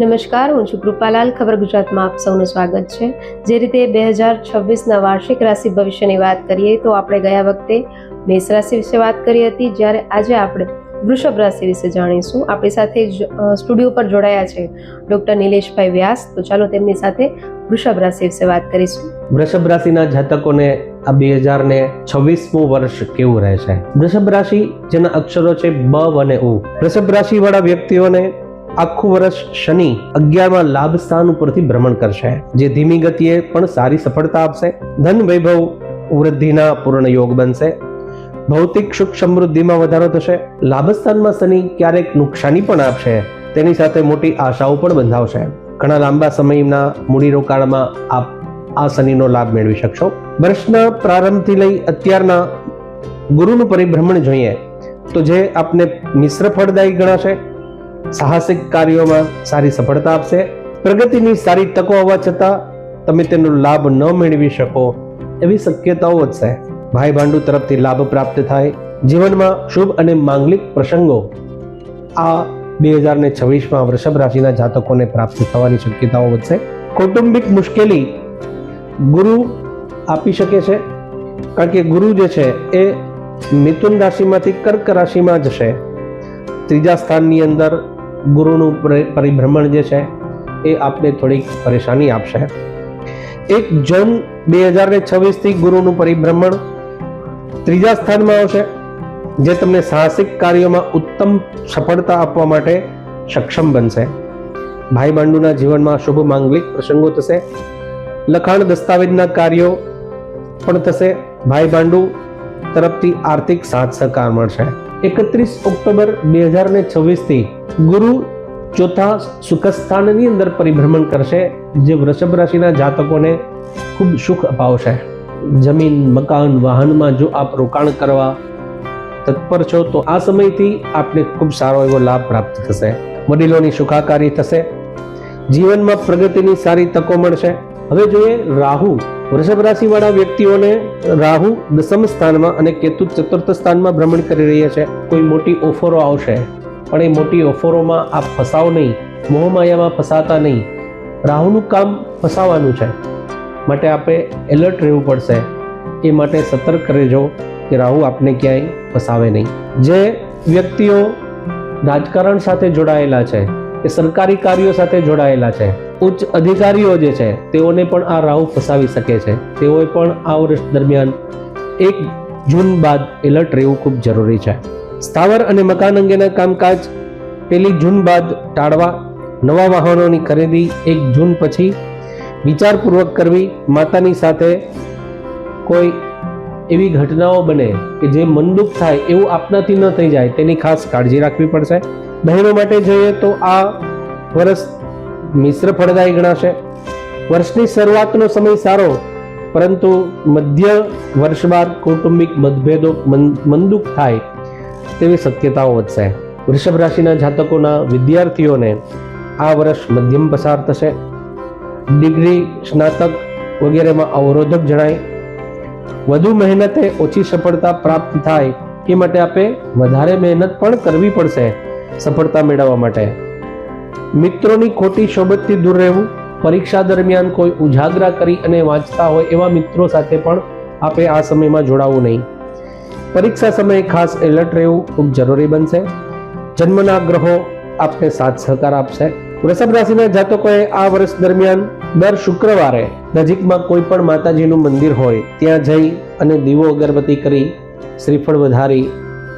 નમસ્કાર, હું છું કૃપાલાલ. ખબર ગુજરાતમાં આપ સૌનું સ્વાગત છે. જે રીતે બે હજાર છવ્વીસના વાર્ષિક રાશિ ભવિષ્યની વાત કરીએ, તો આપણે ગયા વખતે મેષ રાશિ વિશે વાત કરી હતી. જ્યારે આજે આપણે વૃષભ રાશિ વિશે જાણીશું. આપણી સાથે સ્ટુડિયો પર જોડાયા છે ડોક્ટર નિલેશભાઈ વ્યાસ. તો ચાલો તેમની સાથે વૃષભ રાશિ વિશે વાત કરીશું. વૃષભ રાશિના જાતકોને આ બે હજાર ને છવ્વીસમું વર્ષ કેવું રહેશે? વૃષભ રાશિ જેના અક્ષરો છે બ અને ઉ. વૃષભ રાશિ વાળા વ્યક્તિઓને આખું વર્ષ શનિ અગિયારમાં લાભ સ્થાન ઉપરથી ભ્રમણ કરશે. જે ધીમી ગતિએ પણ સારી સફળતા આપશે. ધન વૈભવ વૃદ્ધિના પૂર્ણ યોગ બનશે. ભૌતિક સુખ સમૃદ્ધિમાં વધારો થશે. લાભસ્થાનમાં શનિ ક્યારેક નુકસાની પણ આપશે. તેની સાથે મોટી આશાઓ પણ બંધાવશે. ઘણા લાંબા સમયના મૂડીરોકાણમાં આપ આ શનિનો લાભ મેળવી શકશો. વર્ષના પ્રારંભથી લઈ અત્યારના ગુરુનું પરિભ્રમણ જોઈએ તો જે આપને મિશ્ર ફળદાયી ગણાશે. સાહસિક કાર્યોમાં સારી સફળતા આપશે. પ્રગતિની સારી તકો હોવા છતાં તમે તેનો લાભ ન મેળવી શકો એવી શક્યતાઓ વધશે. ભાઈ ભાંડુ તરફથી લાભ પ્રાપ્ત થાય. જીવનમાં શુભ અને માંગલિક પ્રસંગો આ બે હજાર ને છવ્વીસમાં વૃષભ રાશિના જાતકોને પ્રાપ્ત થવાની શક્યતાઓ વધશે. કૌટુંબિક મુશ્કેલી ગુરુ આપી શકે છે, કારણ કે ગુરુ જે છે એ મિથુન રાશિમાંથી કર્ક રાશિમાં જશે. ત્રીજા સ્થાનની અંદર ગુરુનું પરિભ્રમણ જે છે, એ આપને થોડીક પરેશાની આપશે. એક જૂન બે હજાર ને છવ્વીસથી ગુરુનું પરિભ્રમણ ત્રીજા સ્થાનમાં આવશે, જે તમને સાહસિક કાર્યોમાં ઉત્તમ સફળતા આપવા માટે સક્ષમ બનશે. ભાઈ બાંડુના જીવનમાં શુભ માંગલિક પ્રસંગો થશે. લખાણ દસ્તાવેજના કાર્યો પણ થશે. ભાઈ બાંડુ તરફથી આર્થિક સાથ સહકાર મળશે. એકત્રીસ ઓક્ટોબર બે હજાર ને છવ્વીસથી ગુરુ ચોથા સુખસ્થાનની અંદર પરિભ્રમણ કરશે, જે વૃષભ રાશિના જાતકોને ખૂબ સુખ અપાવશે. જમીન, મકાન, વાહનમાં જો આપ રોકાણ કરવા તત્પર છો, તો આ સમયથી આપને ખૂબ સારો એવો લાભ પ્રાપ્ત થશે. વડીલોની સુખાકારી થશે. જીવનમાં પ્રગતિની સારી તકો મળશે. હવે જોઈએ રાહુ. વૃષભ રાશિ વાળા વ્યક્તિઓને રાહુ દસમ સ્થાનમાં અને કેતુ ચતુર્થ સ્થાનમાં ભ્રમણ કરી રહ્યા છે. કોઈ મોટી ઓફરો આવશે, પણ એ મોટી ઓફરોમાં આપ ફસાવો નહીં, મોહમાયામાં ફસાતા નહીં. રાહુનું કામ ફસાવાનું છે. માટે આપે એલર્ટ રહેવું પડશે. એ માટે સતર્ક રહેજો કે રાહુ આપને ક્યાંય ફસાવે નહીં. જે વ્યક્તિઓ રાજકારણ સાથે જોડાયેલા છે, કે સરકારી કાર્યો સાથે જોડાયેલા છે ઉચ્ચ અધિકારીઓ જે છે, તેઓને પણ આ રાહુ ફસાવી શકે છે. તેઓએ પણ આ વર્ષ દરમિયાન એક જૂન બાદ એલર્ટ રહેવું ખૂબ જરૂરી છે. સ્થાવર અને મકાન અંગેના કામકાજ પેલી જૂન બાદ ટાળવા, નવા વાહનોની ખરીદી એક જૂન પછી વિચારપૂર્વક કરવી, માતાની સાથે કોઈ એવી ઘટનાઓ બને કે જે મનદુખ થાય એવું આપનાથી ન થઈ જાય, તેની ખાસ કાળજી રાખવી પડશે. બહેનો માટે જોઈએ તો આ વર્ષ મિશ્ર ફળદાયી ગણાશે. વર્ષની શરૂઆતનો સમય સારો, પરંતુ મધ્ય વર્ષ બાદ કૌટુંબિક મતભેદો મનદુખ થાય તેવી શક્યતાઓ વધશે. વૃષભ રાશિના જાતકોના વિદ્યાર્થીઓને આ વર્ષ મધ્યમ પસાર થશે. ડિગ્રી, સ્નાતક વગેરેમાં અવરોધક જણાય. વધુ મહેનતે ઓછી સફળતા પ્રાપ્ત થાય એ માટે આપે વધારે મહેનત પણ કરવી પડશે સફળતા મેળવવા માટે. મિત્રોની ખોટી સોબતથી દૂર રહેવું, પરીક્ષા દરમિયાન કોઈ ઉજાગરા કરી અને વાંચતા હોય એવા મિત્રો સાથે પણ આપે આ સમયમાં જોડાવું નહીં. પરીક્ષા સમયે ખાસ એલર્ટ રહેવું ખૂબ જરૂરી બનશે. જન્મના ગ્રહો આપને સાથ સહકાર આપશે. વૃષભ રાશિના જાતકોએ આ વર્ષ દરમિયાન દર શુક્રવારે નજીકમાં કોઈ પણ માતાજીનું મંદિર હોય, ત્યાં જઈ અને દીવો અગરબત્તી કરી શ્રીફળ વધારી,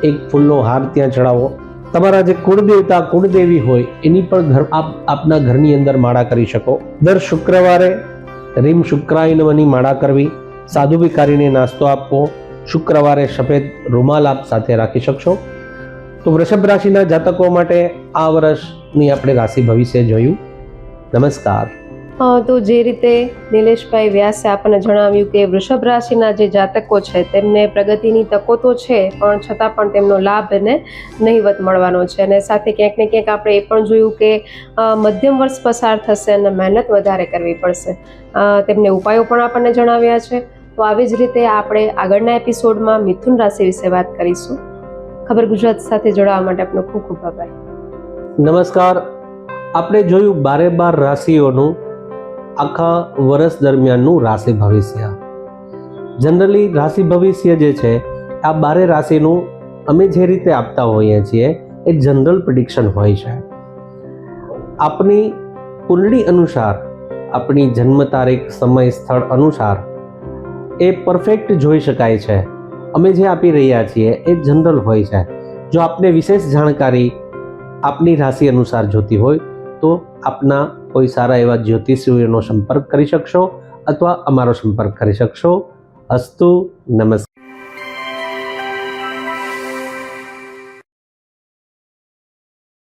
એક ફૂલનો હાર ત્યાં ચડાવો. તમારા જે કુળદેવતા, કુળદેવી હોય, એની પણ ઘર આપ, આપના ઘરની અંદર માળા કરી શકો. દર શુક્રવારે રીમ શુક્રાય માળા કરવી. સાધુ ભિકારીને નાસ્તો આપવો. શુક્રવારે સફેદ રૂમાલ આપ સાથે રાખી શકશો. તો વૃષભ રાશિના જાતકો માટે આ વર્ષની આપણે રાશિ ભવિષ્ય જોયું. નમસ્કાર. તો જે રીતે નિલેશભાઈ વ્યાસે આપણને જણાવ્યું કે વૃષભ રાશિના જે જાતકો છે, તેમને પ્રગતિની તકો તો છે, પણ છતાં પણ તેમનો લાભ એને નહીવત મળવાનો છે. અને સાથે ક્યાંક ને ક્યાંક આપણે એ પણ જોયું કે મધ્યમ વર્ષ પસાર થશે અને મહેનત વધારે કરવી પડશે. તેમને ઉપાયો પણ આપણને જણાવ્યા છે. તો આવી જ રીતે આપણે આગળના એપિસોડમાં મિથુન રાશિ વિશે વાત કરીશું. ખબર ગુજરાત સાથે જોડાવા માટે આપનો ખૂબ ખૂબ આભાર. નમસ્કાર. આપણે જોયું બારે બાર રાશિઓનું આખા વર્ષ દરમિયાનનું રાશિ ભવિષ્ય. જનરલી રાશિ ભવિષ્ય જે છે, આ બારે રાશિનું અમે જે રીતે આપતા હોઈએ છીએ, એ જનરલ પ્રિડિક્શન હોય છે. આપની કુંડળી અનુસાર આપણી જન્મ તારીખ, સમય, સ્થળ અનુસાર, એ પરફેક્ટ જોઈ શકાય છે. અમે જે આપી રહ્યા છીએ, એ જનરલ હોય છે. જો આપને વિશેષ જાણકારી આપની રાશિ અનુસાર જોતી હોય તો આપના કોઈ સારા એવા જ્યોતિષીઓનો સંપર્ક કરી શકશો અથવા અમારો સંપર્ક કરી શકશો. અસ્તુ, નમસ્કાર.